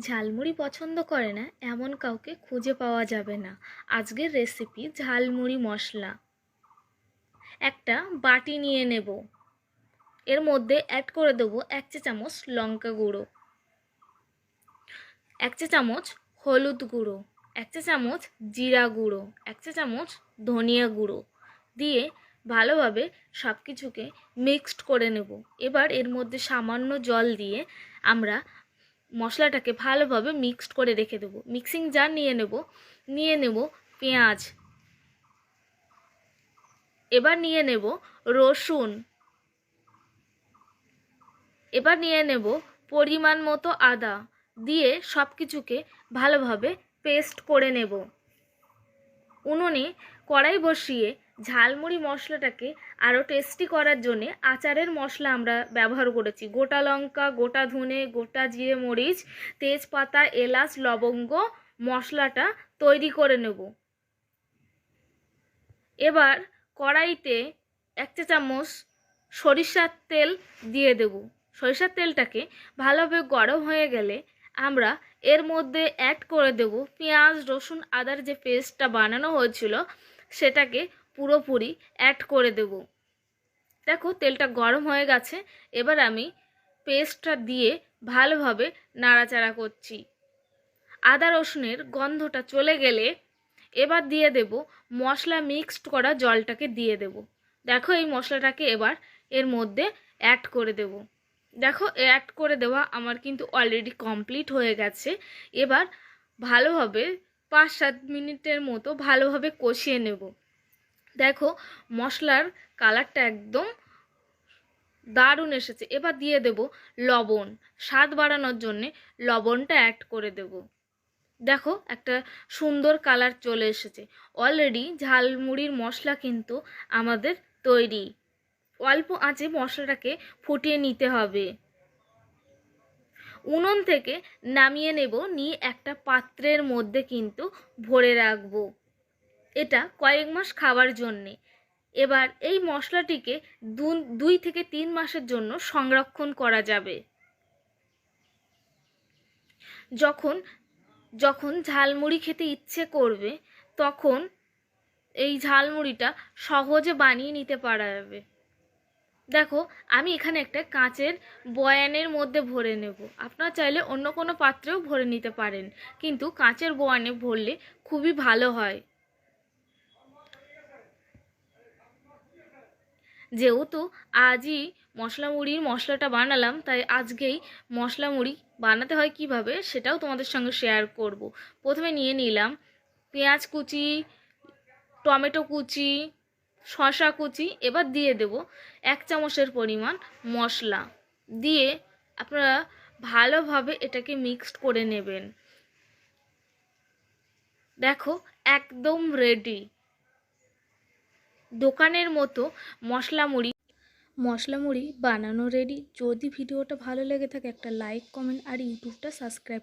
ঝালমুড়ি পছন্দ করে না, এমন কাউকে খুঁজে পাওয়া যাবে না। আজকের রেসিপি ঝালমুড়ি মশলা। একটা বাটি নিয়ে নেব। এর মধ্যে অ্যাড করে দেবো এক চা চামচ লঙ্কা গুঁড়ো। এক চা চামচ হলুদ গুঁড়ো। এক চা চামচ জিরা গুঁড়ো। এক চা চামচ ধনিয়া গুঁড়ো। দিয়ে ভালোভাবে সব কিছুকে মিক্সড করে নেব। এবার এর মধ্যে সামান্য জল দিয়ে আমরা মশলাটাকে ভালোভাবে মিক্সড করে রেখে দেবো। মিক্সিং জার নিয়ে নেব নিয়ে নেব পেঁয়াজ। এবার নিয়ে নেব রসুন। এবার নিয়ে নেব পরিমাণ মতো আদা। দিয়ে সব কিছুকে ভালোভাবে পেস্ট করে নেব। উনুনে কড়াই বসিয়ে ঝালমুড়ি মশলাটাকে আরও টেস্টি করার জন্যে আচারের মশলা আমরা ব্যবহার করেছি। গোটা লঙ্কা, গোটা ধনে, গোটা জিরে মরিচ, তেজপাতা, এলাচ, লবঙ্গ মশলাটা তৈরি করে নেব। এবার কড়াইতে এক চা চামচ সরিষার তেল দিয়ে দেব। সরিষার তেলটাকে ভালোভাবে গরম হয়ে গেলে আমরা এর মধ্যে অ্যাড করে দেব পেঁয়াজ, রসুন, আদার যে পেস্টটা বানানো হয়েছিল, সেটাকে পুরোপুরি অ্যাড করে দেব। দেখো, তেলটা গরম হয়ে গেছে। এবার আমি পেস্টটা দিয়ে ভালোভাবে নাড়াচাড়া করছি। আদা রসুনের গন্ধটা চলে গেলে এবার দিয়ে দেব মশলা মিক্সড করা জলটাকে দিয়ে দেব। দেখো, এই মশলাটাকে এবার এর মধ্যে অ্যাড করে দেব। দেখো অ্যাড করে দেওয়া আমার কিন্তু অলরেডি কমপ্লিট হয়ে গেছে। এবার ভালোভাবে পাঁচ সাত মিনিটের মতো ভালোভাবে কষিয়ে নেব। দেখো, মশলার কালারটা একদম দারুণ এসেছে। এবার দিয়ে দেব লবণ। স্বাদ বাড়ানোর জন্যে লবণটা অ্যাড করে দেব। দেখো, একটা সুন্দর কালার চলে এসেছে। অলরেডি ঝালমুড়ির মশলা কিন্তু আমাদের তৈরি। অল্প আঁচে মশলাটাকে ফুটিয়ে নিতে হবে। উনুন থেকে নামিয়ে নেব, নিয়ে একটা পাত্রের মধ্যে কিন্তু ভরে রাখব। এটা কয়েক মাস খাওয়ার জন্যে। এবার এই মশলাটিকে দুই থেকে তিন মাসের জন্য সংরক্ষণ করা যাবে। যখন যখন ঝালমুড়ি খেতে ইচ্ছে করবে, তখন এই ঝালমুড়িটা সহজে বানিয়ে নিতে পারা যাবে দেখো, আমি এখানে একটা কাঁচের বয়ানের মধ্যে ভরে নেব। আপনারা চাইলে অন্য কোনো পাত্রেও ভরে নিতে পারেন। কিন্তু কাঁচের বয়ানে ভরলে খুবই ভালো হয়। যেহেতু আজই মশলা মুড়ির মশলাটা বানালাম, তাই আজকেই মশলা মুড়ি বানাতে হয় কীভাবে সেটাও তোমাদের সঙ্গে শেয়ার করব। প্রথমে নিয়ে নিলাম পেঁয়াজ কুচি, টমেটো কুচি শশা কুচি, এবার দিয়ে দেব এক চামচের পরিমাণ মশলা। দিয়ে আপনারা ভালোভাবে এটাকে মিক্সড করে নেবেন। দেখো, একদম রেডি দোকানের মতো মশলা মুড়ি। মশলা মুড়ি বানানো রেডি যদি ভিডিওটা ভালো লেগে থাকে একটা লাইক কমেন্ট আর ইউটিউবটা সাবস্ক্রাইব